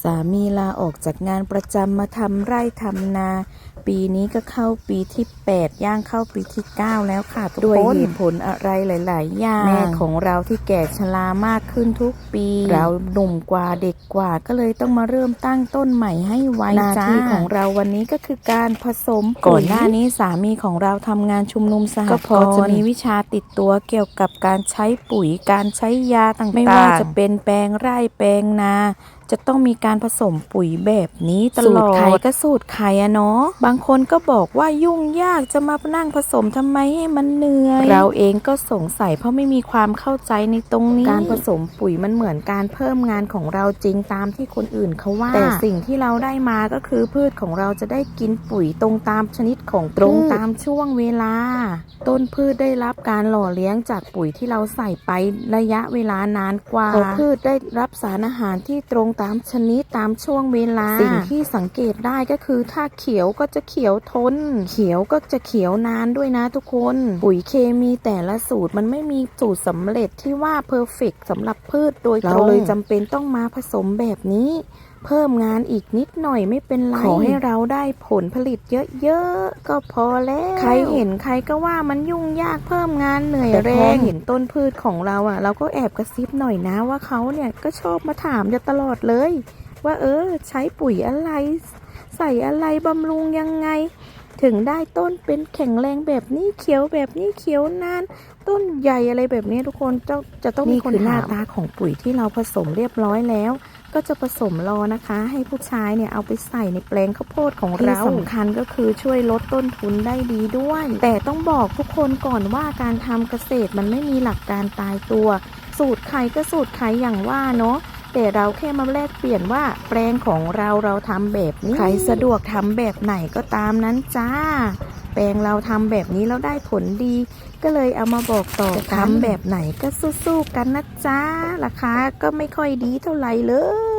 สามีลาออกจากงานประจำมาทำไร่ทำนาปีนี้ก็เข้าปีที่ 8 ย่างเข้าปีที่ 9 แล้วค่ะทุกคนด้วยเหตุผลอะไรหลาย ๆ อย่างแม่ของเราที่แก่ชรามากขึ้นทุกปี เราหนุ่มกว่าเด็กกว่าก็เลยต้องมาเริ่มตั้งต้นใหม่ให้ไวหน้าที่ของเราวันนี้ก็คือการผสมก่อนหน้านี้สามีของเราทำงานชุมนุมสหกรณ์ก็พอจะมีวิชาติดตัวเกี่ยวกับการใช้ปุ๋ยการใช้ยาต่างๆไม่ว่าจะเป็นแปลงไร่แปลงนาจะต้องมีการผสมปุ๋ยแบบนี้ตลอดสูตรใครก็สูตรใครอะเนาะบางคนก็บอกว่ายุ่งยากจะมานั่งผสมทำไมให้มันเหนื่อย เราเองก็สงสัยเพราะไม่มีความเข้าใจในตรงนี้ การผสมปุ๋ยมันเหมือนการเพิ่มงานของเราจริงตามที่คนอื่นเขาว่า แต่สิ่งที่เราได้มาก็คือพืชของเราจะได้กินปุ๋ยตรงตามชนิดของตรงตามช่วงเวลา ต้นพืชได้รับการหล่อเลี้ยงจากปุ๋ยที่เราใส่ไประยะเวลานานกว่าพอพืชได้รับสารอาหารที่ตรงตามชนิดตามช่วงเวลา สิ่งที่สังเกตได้ก็คือถ้าเขียวก็จะเขียวทน เขียวก็จะเขียวนานด้วยนะทุกคน ปุ๋ยเคมีแต่ละสูตรมันไม่มีสูตรสำเร็จที่ว่าเพอร์เฟกสำหรับพืชโดยตรงเราเลยจำเป็นต้องมาผสมแบบนี้เพิ่มงานอีกนิดหน่อยไม่เป็นไร ขอให้เราได้ผลผลิตเยอะๆ ก็พอแล้ว ใครเห็นใครก็ว่ามันยุ่งยากเพิ่มงานเหนื่อยแรงเห็นต้นพืชของเราอะ เราก็แอบกระซิบหน่อยนะว่าเขาเนี่ยก็ชอบมาถามอยู่ตลอดเลย ว่าเออ ใช้ปุ๋ยอะไร ใส่อะไรบำรุงยังไง ถึงได้ต้นเป็นแข็งแรงแบบนี้เขียวแบบนี้เขียวนาน ต้นใหญ่อะไรแบบนี้ทุกคนจะจะต้องมีคนหน้าตาของปุ๋ยที่เราผสมเรียบร้อยแล้ว ก็จะผสมรอนะคะ ให้ผู้ชายเนี่ยเอาไปใส่ในแปลงข้าวโพดของเราที่สำคัญก็คือช่วยลดต้นทุนได้ดีด้วย แต่ต้องบอกทุกคนก่อนว่าการทำเกษตรมันไม่มีหลักการตายตัว สูตรใครก็สูตรใครอย่างว่าเนาะ แต่เราแค่มาแลกเปลี่ยนว่าแปลงของเราเราทำแบบนี้ ใครสะดวกทำแบบไหนก็ตามนั้นจ้า แปลงเราทำแบบนี้แล้วได้ผลดี ก็เลยเอามาบอกต่อจะทำแบบไหนก็สู้ๆกันนะจ้า ราคาก็ไม่ค่อยดีเท่าไหร่เลย